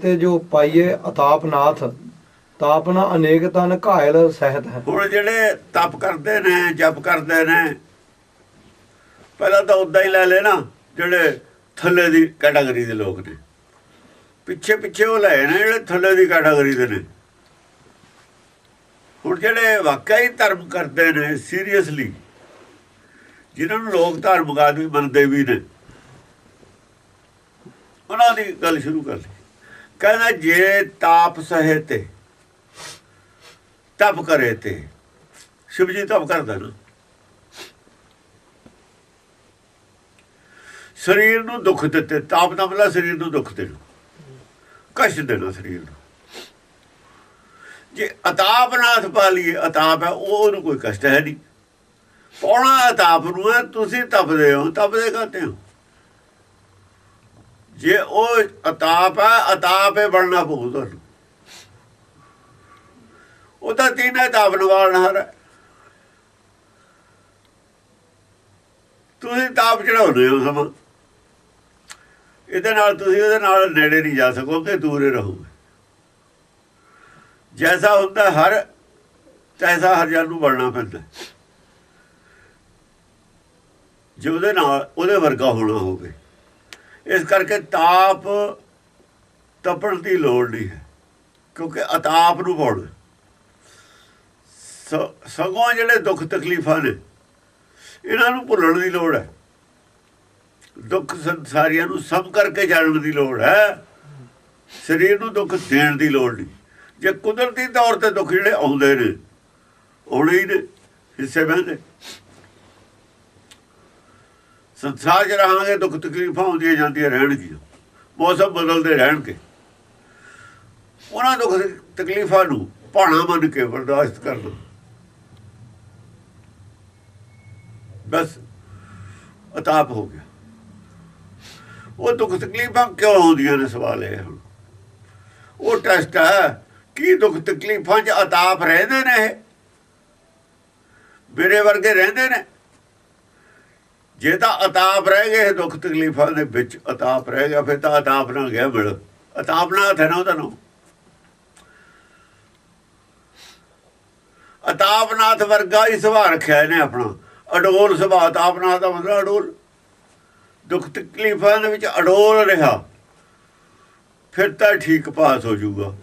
ਤੇ ਜੋ ਪਾਈਏ ਅਤਾਪਨਾਥ ਤਾਪਨਾ ਅਨੇਕ ਤਨ ਘਾਇਲ ਸਹਿਤ ਹੈ। ਹੁਣ ਜਿਹੜੇ ਤਪ ਕਰਦੇ ਨੇ, ਜਪ ਕਰਦੇ ਨੇ, ਪਹਿਲਾਂ ਤਾਂ ਉਦਾਂ ਹੀ ਲੈ ਲੈ ਜਿਹੜੇ ਥੱਲੇ ਦੀ ਕੈਟਾਗਰੀ ਦੇ ਲੋਕ ਨੇ। ਪਿੱਛੇ ਪਿੱਛੇ ਉਹ ਲਏ ਨੇ ਜਿਹੜੇ ਥੱਲੇ ਦੀ ਕੈਟਾਗਰੀ ਦੇ ਨੇ। ਹੁਣ ਜਿਹੜੇ ਵਾਕਈ ਧਰਮ ਕਰਦੇ ਨੇ, ਸੀਰੀਅਸਲੀ, ਜਿਨ੍ਹਾਂ ਨੂੰ ਲੋਕ ਧਾਰਮਿਕ ਆਦਮੀ ਮੰਨਦੇ ਵੀ ਨੇ, ਉਹਨਾਂ ਦੀ ਗੱਲ ਸ਼ੁਰੂ ਕਰ ਲਈ। ਕਹਿੰਦਾ ਜੇ ਤਾਪ ਸਹੇ ਤੇ, ਤਪ ਕਰੇ ਤੇ ਸ਼ਿਵ ਜੀ ਤਪ ਕਰਦਾ ਨਾ। ਸਰੀਰ ਨੂੰ ਦੁੱਖ ਦਿੱਤੇ, ਤਾਪ ਦਾ ਮਤਲਬ ਸਰੀਰ ਨੂੰ ਦੁੱਖ ਦੇਣਾ। ਕਸ਼ਟ ਦੇਣਾ ਸਰੀਰ ਨੂੰ। ਜੇ ਅਤਾਪ ਨਾਥ ਪਾ ਲਈਏ, ਅਤਾਪ ਹੈ ਉਹ ਉਹਨੂੰ ਕੋਈ ਕਸ਼ਟ ਹੈ ਨਹੀਂ। ਪੌਣਾ ਅਤਾਪ ਨੂੰ ਹੈ, ਤੁਸੀਂ ਤਪਦੇ ਹੋ, ਤਪਦੇ ਕਾਤੇ ਹੋ? ਜੇ ਉਹ ਅਤਾਪ ਹੈ ਅਤਾਪ ਹੈ ਬਣਨਾ ਪਊ ਤੁਹਾਨੂੰ। ਉਹ ਤਾਂ ਤੀਨੇ ਤਾਪ ਨਿਵਾਰਨ ਹੈ। ਤੁਸੀਂ ਤਾਪ ਚੜਾਉਂਦੇ ਹੋ ਸਮਾਂ ਇਹਦੇ ਨਾਲ ਤੁਸੀਂ ਉਹਦੇ ਨਾਲ ਨੇੜੇ ਨਹੀਂ ਜਾ ਸਕੋਗੇ ਦੂਰੇ ਰਹੋਗੇ ਜੈਸਾ ਹੁੰਦਾ ਹਰ, ਤੈਸਾ ਹਰ ਜਨ ਨੂੰ ਬਣਨਾ ਪੈਂਦਾ ਜੇ ਉਹਦੇ ਨਾਲ, ਉਹਦੇ ਵਰਗਾ ਹੋਣਾ ਹੋਵੇ। ਇਸ ਕਰਕੇ ਤਾਪ ਤਪਣ ਦੀ ਲੋੜ ਨਹੀਂ ਹੈ, ਕਿਉਂਕਿ ਅਤਾਪ ਨੂੰ ਪਾਉਣਾ ਸ- ਸਗੋਂ ਜਿਹੜੇ ਦੁੱਖ ਤਕਲੀਫਾਂ ਨੇ, ਇਹਨਾਂ ਨੂੰ ਭੁੱਲਣ ਦੀ ਲੋੜ ਹੈ। ਦੁੱਖ ਸੰਸਾਰੀਆਂ ਨੂੰ ਸਮ ਕਰਕੇ ਜਾਣਨ ਦੀ ਲੋੜ ਹੈ। ਸਰੀਰ ਨੂੰ ਦੁੱਖ ਦੇਣ ਦੀ ਲੋੜ ਨਹੀਂ। ਜੇ ਕੁਦਰਤੀ ਤੌਰ ਤੇ ਦੁੱਖ ਜਿਹੜੇ ਆਉਂਦੇ ਨੇ ਆਉਣੇ ਹੀ ਨੇ, ਹਿੱਸੇ ਬਹਿੰਦੇ। ਸੰਸਾਰ 'ਚ ਰਹਾਂਗੇ, ਦੁੱਖ ਤਕਲੀਫਾਂ ਆਉਂਦੀਆਂ ਜਾਂਦੀਆਂ ਰਹਿਣਗੀਆਂ। ਮੌਸਮ ਬਦਲਦੇ ਰਹਿਣਗੇ। ਉਹਨਾਂ ਦੁੱਖ ਤਕਲੀਫਾਂ ਨੂੰ ਭਾਣਾ ਮੰਨ ਕੇ ਬਰਦਾਸ਼ਤ ਕਰਨਾ। ਬਸ, ਅਤਾਪ ਹੋ ਗਿਆ। ਉਹ ਦੁੱਖ ਤਕਲੀਫਾਂ ਕਿਉਂ ਆਉਂਦੀਆਂ ਨੇ, ਸਵਾਲ ਇਹ ਹੁਣ। ਉਹ ਟੈਸਟ ਹੈ, ਕੀ ਦੁੱਖ ਤਕਲੀਫਾਂ 'ਚ ਅਤਾਪ ਰਹਿੰਦੇ ਨੇ ਇਹ? ਮੇਰੇ ਵਰਗੇ ਰਹਿੰਦੇ ਨੇ? ਜੇ ਤਾਂ ਅਤਾਪ ਰਹਿ ਗਏ ਦੁੱਖ ਤਕਲੀਫਾਂ ਦੇ ਵਿੱਚ, ਅਤਾਪ ਰਹਿ ਗਿਆ, ਫਿਰ ਤਾਂ ਅਤਾਪ ਨਾਲ ਗਿਆ ਮਿਲ। ਅਤਾਪ ਨਾਲ ਹੈ ਨਾ ਉਹਦਾ ਨਾਮ। ਅਤਾਪਨਾਥ ਵਰਗਾ ਹੀ ਸੁਭਾਅ ਰੱਖਿਆ ਇਹਨੇ ਆਪਣਾ। ਅਡੋਲ ਸੁਭਾਅ, ਅਤਾਪਨਾਥ ਦਾ ਮਤਲਬ ਅਡੋਲ। ਦੁੱਖ ਤਕਲੀਫਾਂ ਦੇ ਵਿੱਚ ਅਡੋਲ ਰਿਹਾ। ਫਿਰ ਤਾਂ ਠੀਕ ਪਾਸ ਹੋ ਜਾਊਗਾ।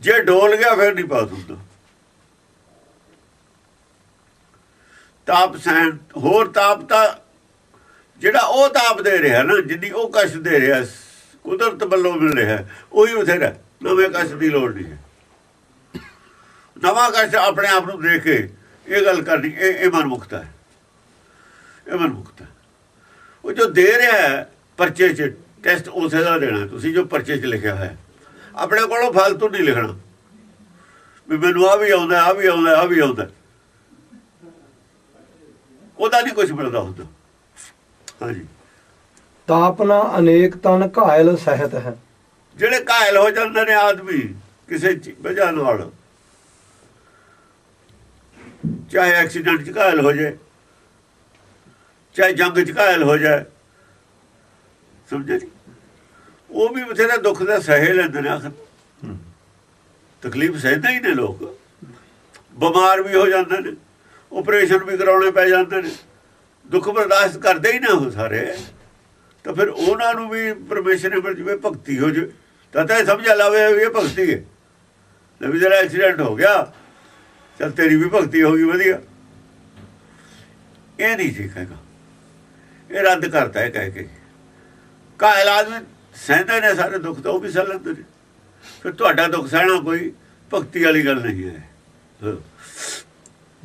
ਜੇ ਡੋਲ ਗਿਆ, ਫਿਰ ਨਹੀਂ ਪਾਸ ਹੁੰਦਾ। ਤਾਪ ਸਹਿਣ, ਹੋਰ ਤਾਪ ਤਾਂ ਜਿਹੜਾ ਉਹ ਤਾਪ ਦੇ ਰਿਹਾ ਨਾ, ਜਿੰਨੀ ਉਹ ਕਸ਼ ਦੇ ਰਿਹਾ, ਕੁਦਰਤ ਵੱਲੋਂ ਮਿਲ ਰਿਹਾ, ਉਹੀ ਬਥੇਰਾ। ਨਵੇਂ ਕਸ਼ ਦੀ ਲੋੜ ਨਹੀਂ ਹੈ। ਨਵਾਂ ਕਸ਼ਟ ਆਪਣੇ ਆਪ ਨੂੰ ਦੇਖ ਕੇ ਇਹ ਗੱਲ ਕਰਨੀ, ਇਹ ਇਹ ਮਨਮੁਖਤਾ ਹੈ। ਇਹ ਮਨਮੁਖਤਾ ਹੈ। ਉਹ ਜੋ ਦੇ ਰਿਹਾ ਪਰਚੇ 'ਚ, ਟੈਸਟ ਉਸੇ ਦਾ ਦੇਣਾ ਤੁਸੀਂ ਜੋ ਪਰਚੇ 'ਚ ਲਿਖਿਆ ਹੋਇਆ ਆਪਣੇ ਕੋਲੋਂ ਫालतू ਨਹੀਂ ਲਿਖਣਾ। ਵੀ ਮੈਨੂੰ ਆ ਵੀ ਆਉਂਦਾ ਆ ਵੀ ਆਉਂਦਾ ਆ ਵੀ ਆਉਂਦਾ। ਉਹਦਾ ਨਹੀਂ ਕੁਝ ਮਿਲਦਾ ਹੁੰਦਾ। ਹਾਂਜੀ। ਤਾਪਨਾ ਅਨੇਕ ਤਨ ਘਾਇਲ ਸਹਿਤ ਹੈ। ਜਿਹੜੇ ਘਾਇਲ ਹੋ ਜਾਂਦੇ ਨੇ ਆਦਮੀ ਕਿਸੇ ਵਜ੍ਹਾ ਨਾਲ। ਚਾਹੇ ਐਕਸੀਡੈਂਟ 'ਚ ਘਾਇਲ ਹੋ ਜਾਏ ਚਾਹੇ ਜੰਗ 'ਚ ਘਾਇਲ ਹੋ ਜਾਏ। ਸਮਝੇ ਜੀ? ਉਹ ਵੀ ਬਥੇਰਾ ਦੁੱਖ ਦਾ ਸਹਿ ਲੈਂਦੇ ਨੇ ਆਖਰ। ਤਕਲੀਫ ਸਹਿਦੇ ਹੀ ਨੇ ਲੋਕ। ਬਿਮਾਰ ਵੀ ਹੋ ਜਾਂਦੇ ਨੇ ਆਪਰੇਸ਼ਨ ਵੀ ਕਰਾਉਣੇ ਪੈ ਜਾਂਦੇ ਨੇ। ਦੁੱਖ ਬਰਦਾਸ਼ਤ ਕਰਦੇ ਹੀ ਨਾ ਉਹ ਸਾਰੇ। ਤਾਂ ਫਿਰ ਉਹਨਾਂ ਨੂੰ ਵੀ ਪਰਮੇਸ਼ਰ ਨੇ ਫਿਰ ਜਿਵੇਂ ਭਗਤੀ ਹੋ ਜੇ, ਤਾਂ ਤਾਂ ਸਮਝ ਲਾਵੇ ਇਹ ਭਗਤੀ ਹੈ। ਲੈ ਜਿਹੜਾ ਐਕਸੀਡੈਂਟ ਹੋ ਗਿਆ, ਚਲ ਤੇਰੀ ਵੀ ਭਗਤੀ ਹੋ ਗਈ ਵਧੀਆ। ਇਹ ਨਹੀਂ ਠੀਕ ਹੈਗਾ। ਇਹ ਰੱਦ ਕਰਤਾ ਹੈ ਕਹਿ ਕੇ। ਕਾਇਲ ਆਦਮੀ ਸਹਿੰਦੇ ਨੇ ਸਾਰੇ ਦੁੱਖ ਤਾਂ ਉਹ ਵੀ ਸਹਿ ਲੈਂਦੇ ਨੇ। ਫਿਰ ਤੁਹਾਡਾ ਦੁੱਖ ਸਹਿਣਾ ਕੋਈ ਭਗਤੀ ਵਾਲੀ ਗੱਲ ਨਹੀਂ ਹੈ।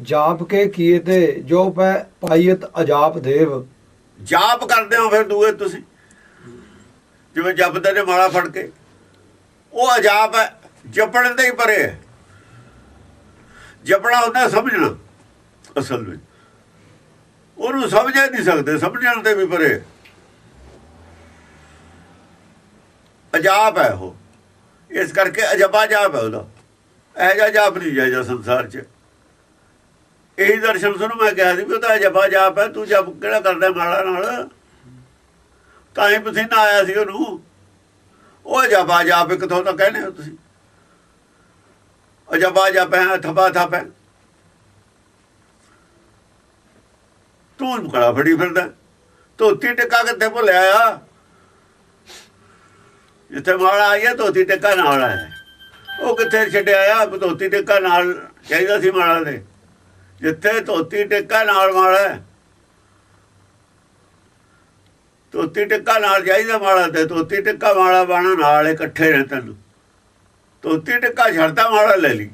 ਜਾਪ ਕੇ ਕੀਏ ਤੇ ਜੋ ਪੈ ਪਾਈਤ ਅਜਾਪ ਦੇਵ। ਜਾਪ ਕਰਦੇ ਹੋ ਫਿਰ ਦੂਏ ਤੁਸੀਂ। ਜਿਵੇਂ ਜਪਦੇ ਨੇ ਮਾਲਾ ਫੜ ਕੇ। ਉਹ ਅਜਾਪ ਹੈ, ਜਪਣ ਦੇ ਹੀ ਪਰੇ ਹੈ। ਜਪਣਾ ਹੁੰਦਾ ਸਮਝਣਾ, ਅਸਲ ਵਿੱਚ। ਉਹਨੂੰ ਸਮਝ ਹੀ ਨਹੀਂ ਸਕਦੇ, ਸਮਝਣ ਦੇ ਵੀ ਪਰੇ ਹੈ। ਅਜਾਪ ਹੈ ਉਹ। ਇਸ ਕਰਕੇ ਅਜਬਾ ਜਾਪ ਹੈ ਉਹਦਾ। ਇਹ ਜਿਹਾ ਜਾਪ ਨਹੀਂ ਜਾਇਦਾ ਸੰਸਾਰ 'ਚ। ਇਹੀ ਦਰਸ਼ਨ ਸੁਣ ਮੈਂ ਕਿਹਾ ਸੀ ਵੀ ਉਹ ਤਾਂ ਜਪਾ ਜਾਪ ਹੈ, ਤੂੰ ਜਪ ਕਿਹੜਾ ਕਰਦਾ ਮਾਲਾ ਨਾਲ? ਤਾਂ ਹੀ ਪਸੀਨਾ ਆਇਆ ਸੀ ਉਹਨੂੰ। ਉਹ ਜਪਾ ਜਾਪ ਇੱਕ ਤੋਂ ਤਾਂ ਕਹਿੰਦੇ ਹੋ ਤੁਸੀਂ। ਅਜਬਾ ਜਪਾ ਜਾਪ ਹੈ, ਥਪਾ ਥਪ ਹੈ। ਤੂੰ ਕੜਾ ਫੜੀ ਫਿਰਦਾ। ਧੋਤੀ ਟਿੱਕਾ ਕਿੱਥੇ ਭੁੱਲਿਆ ਆ? ਜਿੱਥੇ ਮਾਲਾ ਆਈ ਹੈ, ਧੋਤੀ ਟਿੱਕਾ ਨਾਲ ਆਇਆ। ਉਹ ਕਿੱਥੇ ਛੱਡਿਆ ਆ? ਧੋਤੀ ਟਿੱਕਾ ਨਾਲ ਚਾਹੀਦਾ ਸੀ ਮਾਲਾ ਦੇ ਜਿੱਥੇ ਧੋਤੀ ਟਿੱਕਾ ਨਾਲ ਮਾਲਾ ਧੋਤੀ ਟਿੱਕਾ ਨਾਲ ਚਾਹੀਦਾ ਮਾਲਾ ਤੇ ਧੋਤੀ ਟਿੱਕਾ ਮਾਲਾ ਬਾਣਾ ਨਾਲ ਇਕੱਠੇ ਨੇ ਤੈਨੂੰ। ਧੋਤੀ ਟਿੱਕਾ ਛੱਡਦਾ ਮਾਲਾ ਲੈ ਲਈ।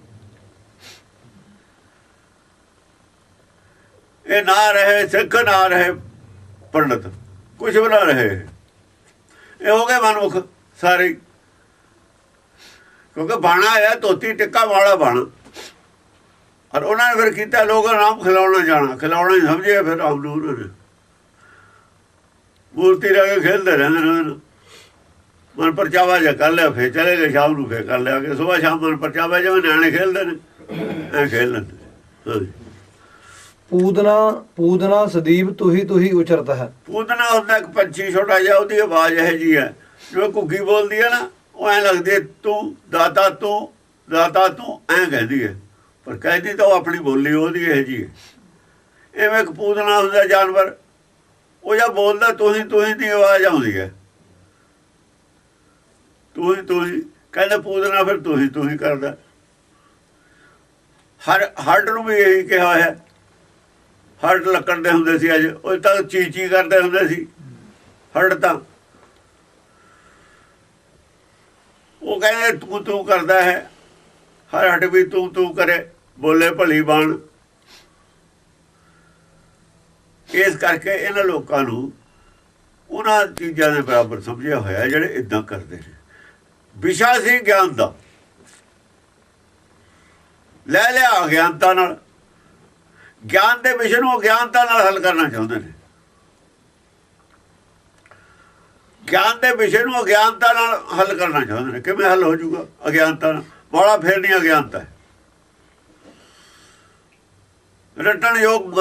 ਇਹ ਨਾ ਰਹੇ, ਸਿੱਖ ਨਾ ਰਹੇ, ਪੰਡਤ ਕੁਝ ਵੀ ਨਾ ਰਹੇ। ਇਹ ਹੋ ਗਏ ਮਨੁੱਖ ਸਾਰੇ। ਕਿਉਂਕਿ ਬਾਣਾ ਆਇਆ, ਧੋਤੀ ਟਿੱਕਾ ਵਾਲਾ ਬਾਣਾ। ਔਰ ਉਹਨਾਂ ਨੇ ਫਿਰ ਕੀਤਾ ਲੋਕਾਂ ਨੂੰ ਨਾਮ ਖਿਲਾਉਣਾ ਜਾਣਾ। ਖਿਲਾਉਣਾ ਹੀ ਸਮਝਿਆ ਫਿਰ ਆਪ ਨੂੰ ਉਹਨਾਂ ਨੇ ਮੂਰਤੀ ਲਾ ਕੇ ਖੇਲਦੇ ਰਹਿੰਦੇ ਨੇ। ਮਨ ਪਰਚਾਵਾ ਜਾ ਕਰ ਲਿਆ ਫਿਰ ਚਲੇ ਗਏ ਸ਼ਾਮ ਨੂੰ ਫਿਰ ਕਰ ਲਿਆ ਕਿ ਸਵੇਰ ਸ਼ਾਮ ਮਨ ਪਰਚਾਵਾ ਜਿਵੇਂ ਨਿਆਣੇ ਖੇਲਦੇ ਨੇ। ਐ ਖੇਲ ਲੈਂਦੇ ਪੂਦਨਾ ਪੂਦਨਾ ਸਦੀਪ ਤੁਹੀ ਤੁਹੀ ਉਚਰਤ ਹੈ। ਪੂਤਨਾ ਹੁੰਦਾ ਇੱਕ ਪੰਛੀ ਛੋਟਾ ਜਿਹਾ ਉਹਦੀ ਆਵਾਜ਼ ਇਹ ਜੀ ਹੈ। ਜਿਵੇਂ ਘੁੱਗੀ ਬੋਲਦੀ ਹੈ ਨਾ ਉਹ ਐ ਲੱਗਦੀ ਤੂੰ ਦਾਤਾ ਤੂੰ ਦਾਤਾ ਤੂੰ ਐ ਕਹਿੰਦੀ ਹੈ। ਪਰ ਕਹਿੰਦੀ ਤਾਂ ਉਹ ਆਪਣੀ ਬੋਲੀ ਉਹਦੀ ਇਹ ਜੀ ਹੈ। ਐਵੇਂ ਇੱਕ ਪੂਤਨਾ ਹੁੰਦਾ ਜਾਨਵਰ, ਉਹ ਜਾਂ ਬੋਲਦਾ ਤੂੰ ਹੀ ਤੂੰ ਹੀ ਦੀ ਆਵਾਜ਼ ਆਉਂਦੀ ਹੈ। ਤੂੰ ਹੀ ਤੂੰ ਕਹਿੰਦਾ ਪੂਤਨਾ ਫਿਰ ਤੂੰ ਹੀ ਕਰਦਾ। ਹਰ ਹੱਡ ਨੂੰ ਵੀ ਇਹੀ ਕਿਹਾ ਹੈ। ਹਰਟ ਲੱਕੜ ਦੇ ਹੁੰਦੇ ਸੀ ਅੱਜ। ਉਹ ਤਾਂ ਚੀ ਚੀ ਕਰਦੇ ਹੁੰਦੇ ਸੀ। ਹਰਟ ਤਾਂ। ਉਹ ਕਹਿੰਦੇ ਤੂੰ ਤੂੰ ਕਰਦਾ ਹੈ। ਹਰ ਹਟ ਵੀ ਤੂੰ ਤੂੰ ਕਰੇ, ਬੋਲੇ ਭਲੀ ਬਣ। ਇਸ ਕਰਕੇ ਇਹਨਾਂ ਲੋਕਾਂ ਨੂੰ ਉਹਨਾਂ ਚੀਜ਼ਾਂ ਦੇ ਬਰਾਬਰ ਸਮਝਿਆ ਹੋਇਆ ਜਿਹੜੇ ਇਦਾਂ ਕਰਦੇ ਨੇ। ਵਿਸ਼ਾ ਸੀ ਗਿਆਨ ਦਾ। ਲੈ ਲਿਆ ਅਗਿਆਨਤਾ ਨਾਲ। ਗਿਆਨ ਦੇ ਵਿਸ਼ੇ ਨੂੰ ਅਗਿਆਨਤਾ ਨਾਲ ਹੱਲ ਕਰਨਾ ਚਾਹੁੰਦੇ ਨੇ। ਗਿਆਨ ਦੇ ਵਿਸ਼ੇ ਨੂੰ ਅਗਿਆਨਤਾ ਨਾਲ ਹੱਲ ਕਰਨਾ ਚਾਹੁੰਦੇ ਨੇ। ਕਿਵੇਂ ਹੱਲ ਹੋ ਜਾਊਗਾ? ਅਗਿਆਨਤਾ ਨਾਲ। ਬੋਲਾ ਫੇਰ ਨਹੀਂ ਅਗਿਆਨਤਾ ਰਟਣ ਯੋਗ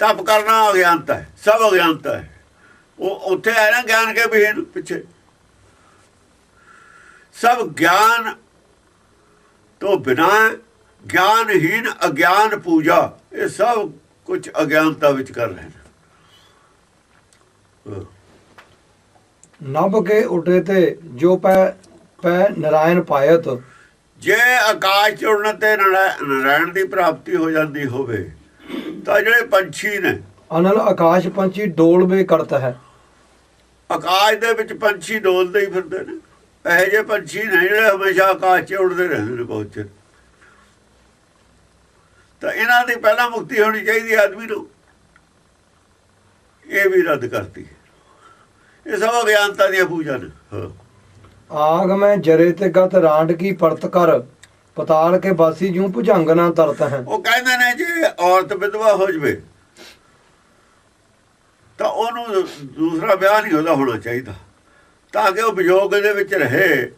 ਤਪ ਕਰਨਾ ਅਗਿਆਨਤਾ ਹੈ ਸਭ ਅਗਿਆਨਤਾ ਹੈ ਉਹ ਉੱਥੇ ਹੈ ਨਾ ਗਿਆਨ ਕੇ ਵਿਹੀਨ ਪਿੱਛੇ। ਸਭ ਗਿਆਨ ਤੋਂ ਬਿਨਾ ਗਿਆਨਹੀਨ ਅਗਿਆਨ ਪੂਜਾ, ਇਹ ਸਭ ਕੁਝ ਅਗਿਆਨਤਾ ਵਿੱਚ ਕਰ ਰਹੇ ਨੇ। ਹਾਂ। ਨਭ ਕੇ ਉਟੇ ਤੇ ਜੋ ਪੈ ਪੈ ਨਰਾਇਣ ਪਾਇਤ ਜੇ ਆਕਾਸ਼ ਚ ਉੜਨ ਤੇ ਨਰਾ- ਨਾਰਾਇਣ ਦੀ ਪ੍ਰਾਪਤੀ ਹੋ ਜਾਂਦੀ ਹੋਵੇ ਤਾਂ ਜਿਹੜੇ ਪੰਛੀ ਨੇ। ਅਨਲ ਆਕਾਸ਼ ਪੰਛੀ ਡੋਲਵੇ ਕਰਤ ਹੈ। ਆਕਾਸ਼ ਦੇ ਵਿੱਚ ਪੰਛੀ ਡੋਲਦੇ ਹੀ ਫਿਰਦੇ ਨੇ। ਇਹੋ ਜਿਹੇ ਪੰਛੀ ਨੇ ਜਿਹੜੇ ਹਮੇਸ਼ਾ ਆਕਾਸ਼ 'ਚ ਉੜਦੇ ਰਹਿੰਦੇ ਨੇ ਬਹੁਤ ਚਿਰ। ਤਾਂ ਇਹਨਾਂ ਦੀ ਪਹਿਲਾਂ ਮੁਕਤੀ ਹੋਣੀ ਚਾਹੀਦੀ ਆਦਮੀ ਨੂੰ। ਇਹ ਵੀ ਰੱਦ ਕਰਤੀ। ਇਹ ਸਭ ਅਗਿਆਨਤਾ ਦੀਆਂ ਪੂਜਾ ਨੇ। ਹਾਂ। ਆਗ ਮੈਂ ਜਰੇ ਤੇ ਗਤ ਰਾਂਡ ਕੀ ਪਰਤ ਕਰ ਪਤਾਲ ਕੇ ਬਾਸੀ ਜੂ ਭੁਜੰਗ ਨਾ ਤਰਤ ਹੈ। ਉਹ ਕਹਿੰਦੇ ਨੇ ਜੇ ਔਰਤ ਵਿਧਵਾ ਹੋ ਜਵੇ। ਤਾਂ ਉਹਨੂੰ ਦੂਸਰਾ ਵਿਆਹ ਨਹੀਂ ਉਹਦਾ ਹੋਣਾ ਚਾਹੀਦਾ। ਤਾਂ ਕਿ ਉਹ ਵਿਯੋਗ ਦੇ ਵਿੱਚ ਰਹੇ।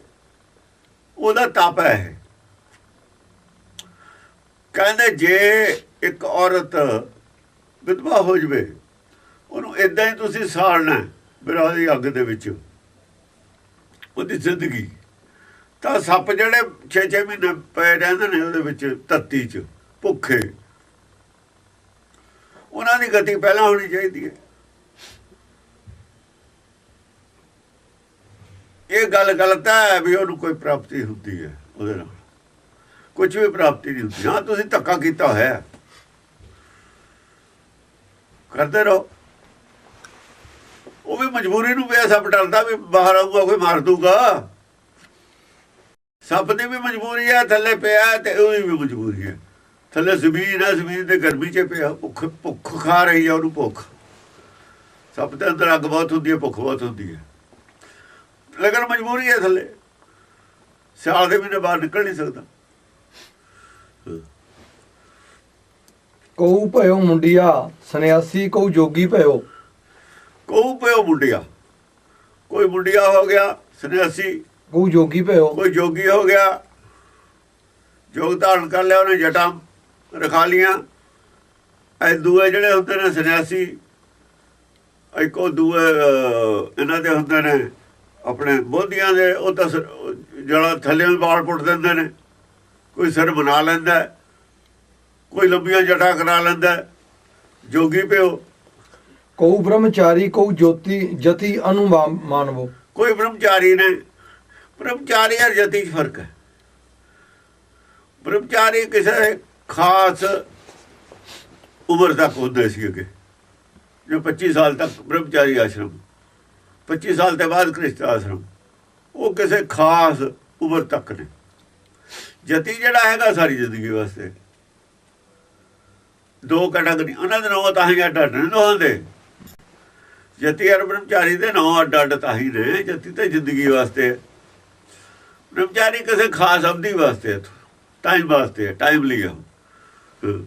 ਉਹਦਾ ਤਪ ਹੈ। ਕਹਿੰਦੇ ਜੇ ਇੱਕ ਔਰਤ ਵਿਧਵਾ ਹੋ ਜਵੇ ਉਹਨੂੰ ਇਦਾਂ ਹੀ ਤੁਸੀਂ ਸਾੜਨਾ ਹੈ, ਵਿਰਾਹ ਦੀ ਅੱਗ ਦੇ ਵਿੱਚ। ਉਹਦੀ ਜ਼ਿੰਦਗੀ। ਤਾਂ ਸੱਪ ਜਿਹੜੇ 6-6 ਮਹੀਨੇ ਪਏ ਰਹਿੰਦੇ ਨੇ ਉਹਦੇ ਵਿੱਚ ਧਰਤੀ 'ਚ, ਭੁੱਖੇ। ਉਹਨਾਂ ਦੀ ਗਤੀ ਪਹਿਲਾਂ ਹੋਣੀ ਚਾਹੀਦੀ ਹੈ। ਇਹ ਗੱਲ ਗਲਤ ਹੈ ਵੀ ਉਹਨੂੰ ਕੋਈ ਪ੍ਰਾਪਤੀ ਹੁੰਦੀ ਹੈ ਉਹਦੇ ਨਾਲ। ਕੁਝ ਵੀ ਪ੍ਰਾਪਤੀ ਨਹੀਂ ਹੁੰਦੀ। ਹਾਂ, ਤੁਸੀਂ ਧੱਕਾ ਕੀਤਾ ਹੋਇਆ। ਕਰਦੇ ਰਹੋ। ਉਹ ਵੀ ਮਜਬੂਰੀ ਨੂੰ ਪਿਆ ਸੱਪ ਡਰਦਾ ਵੀ ਬਾਹਰ ਆਊਗਾ, ਕੋਈ ਮਾਰ ਦੂਗਾ ਸੱਪ ਦੀ ਵੀ ਮਜਬੂਰੀ ਹੈ ਥੱਲੇ ਪਿਆ ਤੇ ਉਹਦੀ ਵੀ ਮਜਬੂਰੀ ਹੈ। ਥੱਲੇ ਜ਼ਮੀਨ ਹੈ ਜ਼ਮੀਨ ਦੇ ਗਰਮੀ 'ਚ ਪਿਆ, ਭੁੱਖ ਭੁੱਖ ਖਾ ਰਹੀ ਹੈ ਉਹਨੂੰ ਭੁੱਖ। ਸੱਪ ਦੇ ਅੰਦਰ ਅੱਗ ਬਹੁਤ ਹੁੰਦੀ ਹੈ, ਭੁੱਖ ਬਹੁਤ ਹੁੰਦੀ ਹੈ। ਲੇਕਿਨ ਮਜਬੂਰੀ ਹੈ ਥੱਲੇ। ਸਿਆਲ ਦੇ ਮਹੀਨੇ ਬਾਹਰ ਨਿਕਲ ਨਹੀਂ ਸਕਦਾ। ਕਉ ਭਇਓ ਮੁੰਡਿਆ, ਸੰਨਿਆਸੀ ਕਉ ਜੋਗੀ ਭਇਓ। ਕੋਈ ਪਿਓ ਮੁੰਡਿਆ। ਕੋਈ ਮੁੰਡਿਆ ਹੋ ਗਿਆ ਸੰਨਿਆਸੀ। ਕਉ ਜੋਗੀ ਭਇਓ। ਕੋਈ ਜੋਗੀ ਹੋ ਗਿਆ। ਜੋਗ ਧਾਰਨ ਕਰ ਲਿਆ ਉਹਨੇ ਜਟਾਂ ਰਖਾ ਲੀਆਂ ਐ ਦੂਏ ਜਿਹੜੇ ਹੁੰਦੇ ਨੇ ਸੰਨਿਆਸੀ ਇੱਕੋ ਦੂਏ ਅਹ, ਇਹਨਾਂ ਦੇ ਹੁੰਦੇ ਨੇ ਆਪਣੇ ਬੋਧੀਆਂ ਦੇ ਉਹ ਤਾਂ ਉਹ ਜਿਹੜਾ ਥੱਲੇ ਵਾਲ ਪੁੱਟ ਦਿੰਦੇ ਨੇ। ਕੋਈ ਸਿਰ ਬਣਾ ਲੈਂਦਾ ਕੋਈ ਲੰਬੀਆਂ ਜਟਾ ਕਰਾ ਲੈਂਦਾ। ਜੋਗੀ ਪਿਓ ਕਉ ਬ੍ਰਹਮਚਾਰੀ, ਕਉ ਜੋਤੀ, ਜਤੀ ਅਨੁਮਾਨਵੋ ਕੋਈ ਬ੍ਰਹਮਚਾਰੀ ਨੇ ਬ੍ਰਹਮਚਾਰੀ ਔਰ ਜਤੀ 'ਚ ਫ਼ਰਕ ਹੈ। ਬ੍ਰਹਮਚਾਰੀ ਕਿਸੇ ਖਾਸ ਉਮਰ ਤੱਕ ਹੁੰਦੇ ਸੀ ਅੱਗੇ। ਜੋ 25 ਸਾਲ ਤੱਕ ਬ੍ਰਹਮਚਾਰੀ ਆਸ਼ਰਮ। 25 ਸਾਲ ਤੋਂ ਬਾਅਦ ਕ੍ਰਿਸ਼ਟ ਆਸ਼ਰਮ। ਉਹ ਕਿਸੇ ਖਾਸ ਉਮਰ ਤੱਕ ਨੇ ਜਤੀ ਜਿਹੜਾ ਹੈਗਾ ਸਾਰੀ ਜ਼ਿੰਦਗੀ ਵਾਸਤੇ। ਦੋ ਕੈਟਾਗਰੀ ਉਹਨਾਂ ਦੇ ਨਾਮ ਤਾਂ ਹੀ ਅੱਡ ਅੱਡ ਨੇ ਦੋਹਾਂ ਦੇ। ਜਤੀ ਔਰ ਬ੍ਰਹਮਚਾਰੀ ਦੇ ਨਾਮ ਅੱਡ ਅੱਡ ਤਾਂ ਹੀ ਨੇ ਜਤੀ ਤੇ ਜ਼ਿੰਦਗੀ ਵਾਸਤੇ। ਬ੍ਰਹਮਚਾਰੀ ਕਿਸੇ ਖਾਸ ਅਵਧੀ ਵਾਸਤੇ ਟਾਈਮ ਵਾਸਤੇ ਟਾਈਮ ਲਈ ਹੈ ਹਾਂ।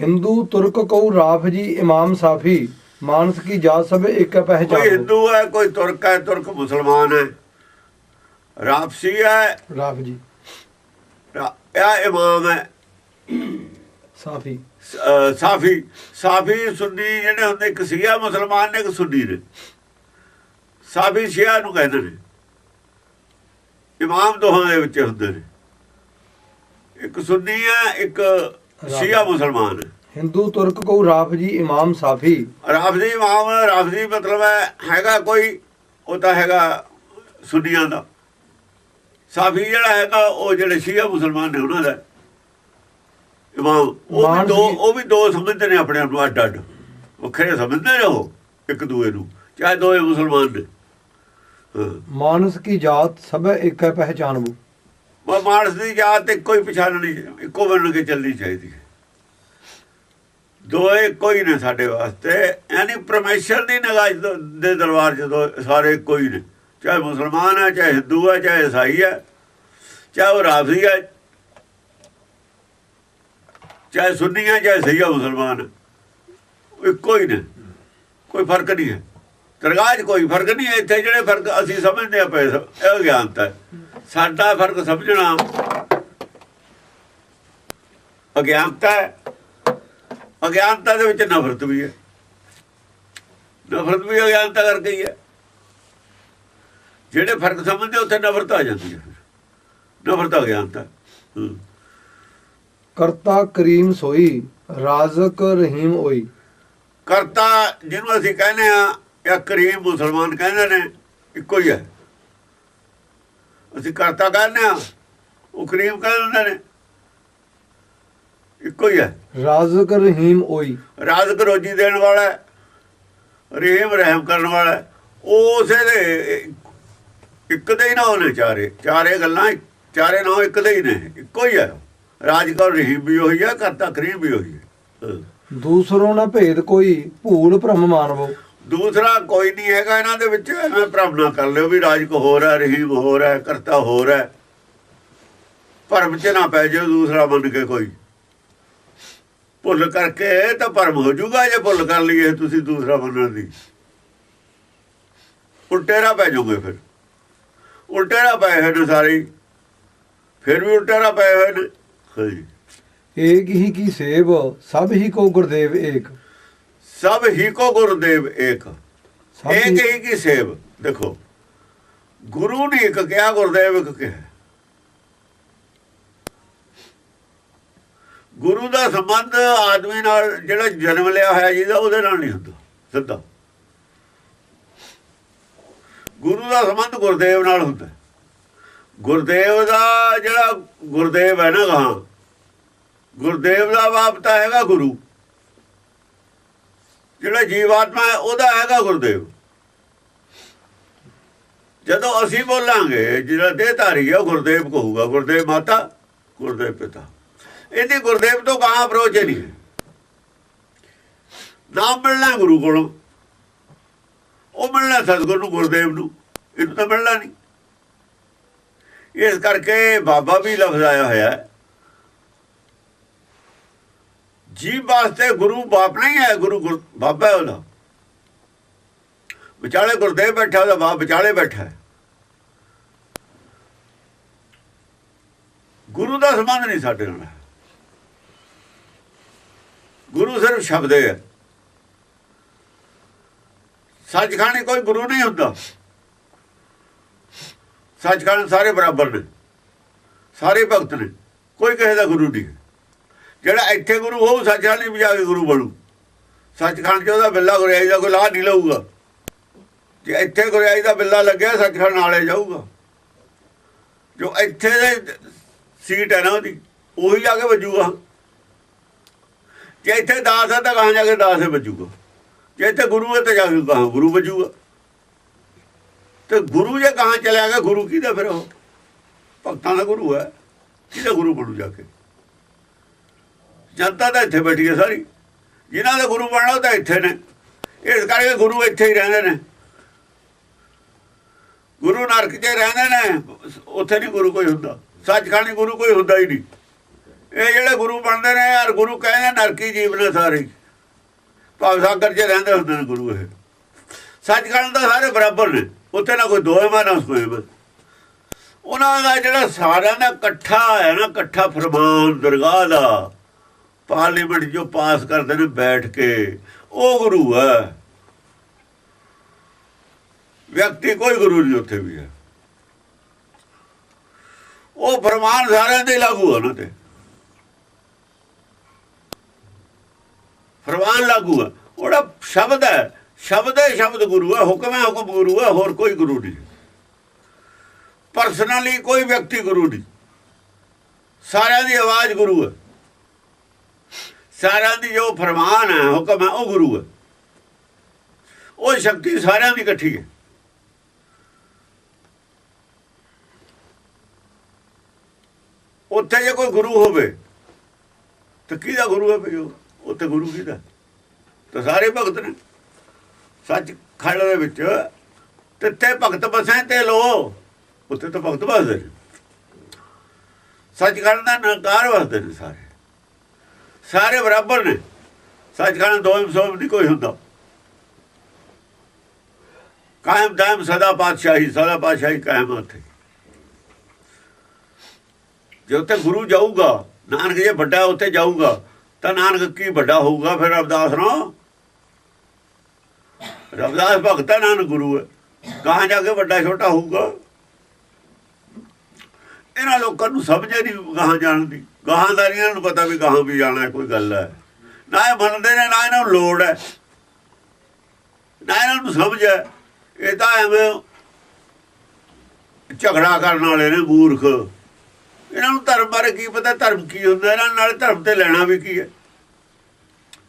ਹਿੰਦੂ ਤੁਰਕ ਕਉ ਰਾਫ ਜੀ ਇਮਾਮ ਸਾਫੀ ਮਾਨਸ ਕੀ ਜਾਤ ਸਭ ਇੱਕ ਕੋਈ ਪਹਿਚਾਨ ਹਿੰਦੂ ਹੈ ਕੋਈ ਤੁਰਕ ਹੈ ਤੁਰਕ ਮੁਸਲਮਾਨ ਹੈ। ਰਾਪਸੀ ਹੈ। ਰਾਫ ਜੀ। ਇਹ ਇਮਾਮ ਹੈ। ਸਾਫੀ। ਸਾਫੀ ਸਾਫੀ ਸੁੰਨੀ ਜਿਹੜੇ ਹੁੰਦੇ ਇੱਕ ਸੀਆ ਮੁਸਲਮਾਨ ਨੇ ਇੱਕ ਸੁੰਨੀ ਨੇ। ਸਾਫੀ ਸ਼ੀਆ ਨੂੰ ਕਹਿੰਦੇ ਨੇ। ਇਮਾਮ ਦੋਹਾਂ ਦੇ ਵਿੱਚ ਹੁੰਦੇ ਨੇ। ਇੱਕ ਸੁੰਨੀ ਹੈ ਇੱਕ ਸ਼ੀਆ ਮੁਸਲਮਾਨ ਹਿੰਦੂ ਤੁਰਕ ਕਉ ਰਾਫ ਜੀ ਇਮਾਮ ਸਾਫੀ। ਰਾਫਜ਼ੀ ਇਮਾਮ ਰਾਫਜ਼ੀ ਮਤਲਬ ਹੈ ਹੈਗਾ ਕੋਈ ਉਹ ਤਾਂ ਹੈਗਾ ਸੁਨੀਆਂ ਦਾ। ਸਾਫੀ ਜਿਹੜਾ ਹੈਗਾ ਉਹ ਜਿਹੜੇ ਸ਼ੀਆ ਮੁਸਲਮਾਨ ਨੇ ਉਹਨਾਂ ਦਾ ਇਮਾਮ ਉਹ ਵੀ ਦੋ ਸੀ- ਉਹ ਵੀ ਦੋ ਸਮਝਦੇ ਨੇ ਆਪਣੇ ਆਪ ਨੂੰ ਅੱਡ ਅੱਡ। ਵੱਖਰੇ ਸਮਝਦੇ ਨੇ ਉਹ ਇੱਕ ਦੂਏ ਨੂੰ ਚਾਹੇ ਦੋਏ ਮੁਸਲਮਾਨ ਨੇ। ਹਾਂ। ਮਾਨਸ ਕੀ ਜਾਤ ਸਭ ਇੱਕ ਪਹਿਚਾਨਵੋ? ਉਹ ਮਾਨਸ ਦੀ ਜਾਤ ਤੇ ਕੋਈ ਪਛਾਣਨੀ ਇੱਕੋ ਬਣ ਕੇ ਚੱਲਣੀ ਚਾਹੀਦੀ ਹੈ। ਦੋਏ ਕੋਈ ਨੇ ਸਾਡੇ ਵਾਸਤੇ ਯਾਨੀ ਪਰਮੇਸ਼ਰ ਦੀ ਨਿਗਾਹ ਦੇ ਦਰਬਾਰ ਜਦੋਂ ਸਾਰੇ ਕੋਈ ਨੇ। ਚਾਹੇ ਮੁਸਲਮਾਨ ਹੈ ਚਾਹੇ ਹਿੰਦੂ ਹੈ ਚਾਹੇ ਈਸਾਈ ਹੈ ਚਾਹੇ ਉਹ ਰਾਫੀ ਹੈ ਚਾਹੇ ਸੁੰਨੀ ਹੈ, ਚਾਹੇ ਸਹੀਆ ਮੁਸਲਮਾਨ ਹੈ ਉਹ ਇੱਕੋ ਹੀ ਨੇ। ਕੋਈ ਫ਼ਰਕ ਨਹੀਂ ਹੈ। ਦਰਗਾਹ 'ਚ ਕੋਈ ਫ਼ਰਕ ਨਹੀਂ ਹੈ। ਇੱਥੇ ਜਿਹੜੇ ਫ਼ਰਕ ਅਸੀਂ ਸਮਝਦੇ ਆ ਪਏ ਸ- ਇਹ ਗਿਆਨਤਾ ਹੈ। ਸਾਡਾ ਫ਼ਰਕ ਸਮਝਣਾ ਅਗਿਆਨਤਾ ਹੈ। ਅਗਿਆਨਤਾ ਦੇ ਵਿੱਚ ਨਫ਼ਰਤ ਵੀ ਹੈ। ਨਫ਼ਰਤ ਵੀ ਅਗਿਆਨਤਾ ਕਰਕੇ ਹੀ ਹੈ। ਜਿਹੜੇ ਫ਼ਰਕ ਸਮਝਦੇ ਉੱਥੇ ਨਫ਼ਰਤ ਆ ਜਾਂਦੀ ਹੈ। ਨਫ਼ਰਤ ਅਗਿਆਨਤਾ ਹੂੰ। ਕਰਤਾ ਕਰੀਮ ਸੋਈ ਰਾਜ਼ਕ ਰਹੀਮ ਹੋਈ ਕਰਤਾ ਜਿਹਨੂੰ ਅਸੀਂ ਕਹਿੰਦੇ ਆ ਜਾਂ ਕਰੀਮ ਮੁਸਲਮਾਨ ਕਹਿੰਦੇ ਨੇ ਇੱਕੋ ਹੀ ਹੈ। ਅਸੀਂ ਕਰਤਾ ਕਹਿੰਦੇ ਆ ਉਹ ਕਰੀਮ ਕਹਿੰਦੇ ਨੇ। ਇੱਕੋ ਹੀ ਹੈ। ਰਾਜ਼ਕ ਰਹੀਮ ਹੋਈ ਰਾਜ਼ਕ ਰੋਜੀ ਦੇਣ ਵਾਲਾ ਰਹੀਮ ਰਹਿਮ ਕਰਨ ਵਾਲਾ ਉਸੇ ਦੇ ਇੱਕ ਦੇ ਹੀ ਨਾ ਉਹਨੇ ਚਾਰੇ। ਚਾਰੇ ਗੱਲਾਂ ਚਾਰੇ ਨਾ ਇੱਕ ਦੇ ਹੀ ਨੇ। ਇੱਕੋ ਹੀ ਹੈ। ਰਾਜਕੌਰ ਰਹੀਮ ਵੀ ਉਹੀ ਹੈ ਕਰਤਾ ਕਰੀਮ ਵੀ ਉਹੀ ਹੈ। ਦੂਸਰੋਂ ਨਾ ਭੇਦ ਕੋਈ ਭੂਲ ਭ੍ਰਮ ਮਾਨਵੋ। ਦੂਸਰਾ ਕੋਈ ਨਹੀਂ ਹੈਗਾ ਇਹਨਾਂ ਦੇ ਵਿੱਚ ਐਵੇਂ ਭਰਮ ਨਾ ਕਰ ਲਿਓ ਵੀ ਰਾਜਕ ਹੋਰ ਹੈ ਰਹੀਮ ਹੋਰ ਹੈ ਕਰਤਾ ਹੋਰ ਹੈ। ਭਰਮ ਚ ਨਾ ਪੈ ਜਾਓ ਦੂਸਰਾ ਮੰਨ ਕੇ ਕੋਈ। ਭੁੱਲ ਕਰਕੇ ਤਾਂ ਭਰਮ ਹੋ ਜਾਊਗਾ ਜੇ ਭੁੱਲ ਕਰ ਲਈਏ ਤੁਸੀਂ ਦੂਸਰਾ ਮੰਨਣ ਦੀ। ਉਲਟੇਰਾ ਪੈ ਜਾਓਗੇ ਫਿਰ। ਉਲਟੇਰਾ ਪਏ ਹੋਏ ਨੇ ਸਾਰੇ। ਫਿਰ ਵੀ ਉਲਟੇਰਾ ਪਏ ਹੋਏ ਨੇ। ਹਾਂਜੀ ਏਕ ਹੀ ਕੀ ਸੇਵ ਸਭ ਹੀ ਕੋ ਗੁਰਦੇਵ ਏਕ। ਸਭ ਹੀ ਕੋ ਗੁਰਦੇਵ ਏਕ। ਇੱਕ ਹੀ- ਹੀ ਕੀ ਸੇਵ? ਦੇਖੋ ਗੁਰੂ ਨੇ ਇੱਕ ਕਿਹਾ ਗੁਰਦੇਵ ਇੱਕ ਕਿਹਾ। ਗੁਰੂ ਦਾ ਸੰਬੰਧ ਆਦਮੀ ਨਾਲ ਜਿਹੜਾ ਜਨਮ ਲਿਆ ਹੋਇਆ ਜਿਹਦਾ ਉਹਦੇ ਨਾਲ ਨਹੀਂ ਹੁੰਦਾ ਸਿੱਧਾ। ਗੁਰੂ ਦਾ ਸੰਬੰਧ ਗੁਰਦੇਵ ਨਾਲ ਹੁੰਦਾ। ਗੁਰਦੇਵ ਦਾ ਜਿਹੜਾ ਗੁਰਦੇਵ ਹੈ ਨਾ ਗਾਂ, ਗੁਰਦੇਵ ਦਾ ਬਾਪ ਤਾਂ ਹੈਗਾ ਗੁਰੂ। ਜਿਹੜਾ ਜੀਵਾਤਮਾ ਹੈ, ਉਹਦਾ ਹੈਗਾ ਗੁਰਦੇਵ। ਜਦੋਂ ਅਸੀਂ ਬੋਲਾਂਗੇ, ਜਿਹੜਾ ਦੇਹਧਾਰੀ ਹੈ, ਉਹ ਗੁਰਦੇਵ ਕਹੂਗਾ, ਗੁਰਦੇਵ ਮਾਤਾ, ਗੁਰਦੇਵ ਪਿਤਾ। ਇਹਦੀ ਗੁਰਦੇਵ ਤੋਂ ਕਹਾਂ ਅਪਰੋਚ ਨਹੀਂ ਹੈ। ਨਾਮ ਮਿਲਣਾ ਗੁਰੂ ਕੋਲੋਂ। ਉਹ ਮਿਲਣਾ ਸਤਿਗੁਰੂ ਨੂੰ, ਗੁਰਦੇਵ ਨੂੰ। ਇਹਨੂੰ ਤਾਂ ਮਿਲਣਾ ਨਹੀਂ। ਇਸ ਕਰਕੇ ਬਾਬਾ ਵੀ ਲਫ਼ਜ਼ ਆਇਆ ਹੋਇਆ ਹੈ। ਜੀਵ ਵਾਸਤੇ ਗੁਰੂ ਬਾਪ ਨਹੀਂ ਹੈ, ਗੁਰੂ ਗੁਰ- ਬਾਬਾ ਹੈ ਉਹਦਾ। ਵਿਚਾਲੇ ਗੁਰਦੇਵ ਬੈਠਾ, ਉਹਦਾ ਬਾਪ ਵਿਚਾਲੇ ਬੈਠਾ ਹੈ। ਗੁਰੂ ਦਾ ਸੰਬੰਧ ਨਹੀਂ ਸਾਡੇ ਨਾਲ ਗੁਰੂ ਸਿਰਫ ਸ਼ਬਦ ਹੈ। ਸੱਚਖੰਡ ਹੀ ਕੋਈ ਗੁਰੂ ਨਹੀਂ ਹੁੰਦਾ। ਸੱਚਖੰਡ ਸਾਰੇ ਬਰਾਬਰ ਨੇ। ਸਾਰੇ ਭਗਤ ਨੇ। ਕੋਈ ਕਿਸੇ ਦਾ ਗੁਰੂ ਨਹੀਂ ਜਿਹੜਾ ਇੱਥੇ ਗੁਰੂ ਹੋਊ, ਸੱਚਖੰਡ ਨਹੀਂ ਜਾ ਕੇ ਗੁਰੂ ਬਣੂ। ਸੱਚਖੰਡ 'ਚ ਉਹਦਾ ਬਿੱਲਾ ਗੁਰਿਆਈ ਦਾ ਕੋਈ ਲਾਹ ਨਹੀਂ ਲਊਗਾ। ਜੇ ਇੱਥੇ ਗੁਰਿਆਈ ਦਾ ਬਿੱਲਾ ਲੱਗਿਆ, ਸੱਚਖੰਡ ਨਾਲੇ ਜਾਊਗਾ। ਜੋ ਇੱਥੇ ਦੇ ਸੀਟ ਹੈ ਨਾ ਉਹਦੀ, ਉਹੀ ਜਾ ਕੇ ਵੱਜੂਗਾ। ਜੇ ਇੱਥੇ ਦਾਸ ਹੈ ਤਾਂ ਕਹਾਂ ਜਾ ਕੇ ਦਾਸ ਵੱਜੂਗਾ? ਜੇ ਇੱਥੇ ਗੁਰੂ ਹੈ ਤਾਂ ਜਾ ਕੇ ਕਹਾਂ ਗੁਰੂ ਵੱਜੂਗਾ? ਤੇ ਗੁਰੂ ਜੇ ਕਹਾਂ ਚਲਿਆ ਗਿਆ, ਗੁਰੂ ਕਿਹਦਾ ਫਿਰ ਉਹ? ਭਗਤਾਂ ਦਾ ਗੁਰੂ ਹੈ। ਕਿਹਦਾ ਗੁਰੂ ਬਣੂ ਜਾ ਕੇ? ਜਨਤਾ ਤਾਂ ਇੱਥੇ ਬੈਠੀ ਹੈ ਸਾਰੀ। ਜਿਨ੍ਹਾਂ ਦਾ ਗੁਰੂ ਬਣਨਾ ਉਹ ਤਾਂ ਇੱਥੇ ਨੇ। ਇਸ ਕਰਕੇ ਗੁਰੂ ਇੱਥੇ ਹੀ ਰਹਿੰਦੇ ਨੇ। ਗੁਰੂ ਨਰਕ 'ਚ ਰਹਿੰਦੇ ਨੇ। ਉੱਥੇ ਨਹੀਂ ਗੁਰੂ ਕੋਈ ਹੁੰਦਾ। ਸੱਚਖੰਡ ਗੁਰੂ ਕੋਈ ਹੁੰਦਾ ਹੀ ਨਹੀਂ। ਇਹ ਜਿਹੜੇ ਗੁਰੂ ਬਣਦੇ ਨੇ ਯਾਰ, ਗੁਰੂ ਕਹਿੰਦੇ ਨਰਕੀ ਜੀਵ ਨੇ ਸਾਰੇ। ਹੀ। ਭਾਵ ਸਾਗਰ 'ਚ ਰਹਿੰਦੇ ਹੁੰਦੇ ਨੇ ਗੁਰੂ ਇਹ। ਸੱਚਖੰਡ ਦਾ ਸਾਰੇ ਬਰਾਬਰ ਨੇ। ਉੱਥੇ ਨਾ ਕੋਈ ਦੋਏ ਮਾ ਨਾ ਕੋਈ ਬਸ। ਉਹਨਾਂ ਦਾ ਜਿਹੜਾ ਸਾਰਿਆਂ ਦਾ ਇਕੱਠਾ ਹੈ ਨਾ, ਇਕੱਠਾ ਫਰਮਾਨ ਦਰਗਾਹ ਦਾ, ਪਾਰਲੀਮੈਂਟ ਜੋ ਪਾਸ ਕਰਦੇ ਨੇ ਬੈਠ ਕੇ, ਉਹ ਗੁਰੂ ਹੈ। ਵਿਅਕਤੀ ਕੋਈ ਗੁਰੂ ਨਹੀਂ ਉੱਥੇ ਵੀ ਹੈ। ਉਹ ਫਰਮਾਨ ਸਾਰਿਆਂ ਦੇ ਲਾਗੂ ਹੈ ਉਹਨਾਂ ਤੇ। ਫਰਮਾਨ ਲਾਗੂ ਹੈ ਉਹਦਾ ਸ਼ਬਦ ਹੈ ਸ਼ਬਦ ਹੈ, ਸ਼ਬਦ ਗੁਰੂ ਹੈ, ਹੁਕਮ ਹੈ, ਹੁਕਮ ਗੁਰੂ ਹੈ, ਹੋਰ ਕੋਈ ਗੁਰੂ ਨਹੀਂ। ਪਰਸਨਲੀ ਕੋਈ ਵਿਅਕਤੀ ਗੁਰੂ ਨਹੀਂ। ਸਾਰਿਆਂ ਦੀ ਆਵਾਜ਼ ਗੁਰੂ ਹੈ। ਸਾਰਿਆਂ ਦੀ ਜੋ ਫਰਮਾਨ ਹੈ, ਹੁਕਮ ਹੈ, ਉਹ ਗੁਰੂ ਹੈ। ਉਹ ਸ਼ਕਤੀ ਸਾਰਿਆਂ ਦੀ ਇਕੱਠੀ ਹੈ। ਉੱਥੇ ਜੇ ਕੋਈ ਗੁਰੂ ਹੋਵੇ, ਤਾਂ ਕਿਹਦਾ ਗੁਰੂ ਹੈ ਭਈ ਉਹ? ਉੱਥੇ ਗੁਰੂ ਕਿਹਦਾ? ਤਾਂ ਸਾਰੇ ਭਗਤ ਨੇ। ਸੱਚ ਖੜ ਦੇ ਵਿੱਚ ਤਿੱਥੇ ਭਗਤ ਬਸੇ ਤੇ ਲੋ, ਉੱਥੇ ਤਾਂ ਭਗਤ ਬਸਦੇ ਨੇ। ਸੱਚਖੰਡ ਦਾ ਨਕਾਰ ਵਸਦੇ ਨੇ ਸਾਰੇ। ਸਾਰੇ ਬਰਾਬਰ ਨੇ। ਸੱਚਖੰਡ ਦੋ ਸੋਮ ਨਹੀਂ ਕੋਈ ਹੁੰਦਾ। ਕਾਇਮ ਦਾਇਮ ਸਦਾ ਪਾਤਸ਼ਾਹੀ ਸਦਾ ਪਾਤਸ਼ਾਹੀ ਕਾਇਮ ਉੱਥੇ। ਜੇ ਉੱਥੇ ਗੁਰੂ ਜਾਊਗਾ, ਨਾਨਕ ਜੇ ਵੱਡਾ ਉੱਥੇ ਜਾਊਗਾ, ਤਾਂ ਨਾਨਕ ਕੀ ਵੱਡਾ ਹੋਊਗਾ, ਫਿਰ ਅਰਦਾਸ ਨਾ ਰਵਿਦਾਸ ਭਗਤ ਹੈ ਨਾਨਕ ਗੁਰੂ ਹੈ। ਕਹਾਂ ਜਾ ਕੇ ਵੱਡਾ ਛੋਟਾ ਹੋਊਗਾ। ਇਹਨਾਂ ਲੋਕਾਂ ਨੂੰ ਸਮਝ ਹੀ ਨਹੀਂ ਗਾਹਾਂ ਜਾਣ ਦੀ। ਗਾਹਾਂ ਦਾ ਨਹੀਂ ਇਹਨਾਂ ਨੂੰ ਪਤਾ ਵੀ ਗਾਹਾਂ ਵੀ ਜਾਣਾ ਕੋਈ ਗੱਲ ਹੈ। ਨਾ ਇਹ ਮੰਨਦੇ ਨੇ, ਨਾ ਇਹਨਾਂ ਨੂੰ ਲੋੜ ਹੈ। ਨਾ ਇਹਨਾਂ ਨੂੰ ਸਮਝ ਹੈ। ਇਹ ਤਾਂ ਐਵੇਂ ਝਗੜਾ ਕਰਨ ਵਾਲੇ ਨੇ ਮੂਰਖ। ਇਹਨਾਂ ਨੂੰ ਧਰਮ ਬਾਰੇ ਕੀ ਪਤਾ, ਧਰਮ ਕੀ ਹੁੰਦਾ? ਇਹਨਾਂ ਨਾਲ ਧਰਮ ਤੇ ਲੈਣਾ ਵੀ ਕੀ ਹੈ?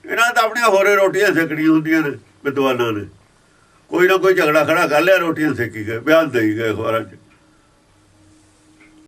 ਇਹਨਾਂ ਤਾਂ ਆਪਣੀਆਂ ਹੋਰੇ ਰੋਟੀਆਂ ਸੇਕਣੀਆਂ ਹੁੰਦੀਆਂ ਨੇ। ਵਿਦਵਾਨਾਂ ਨੇ। ਕੋਈ ਨਾ ਕੋਈ ਝਗੜਾ ਖੜਾ ਕਰ ਲਿਆ, ਰੋਟੀਆਂ ਸੇਕੀ ਗਏ, ਬਿਆਨ ਦੇਈ ਗਏ ਅਖਬਾਰਾਂ 'ਚ।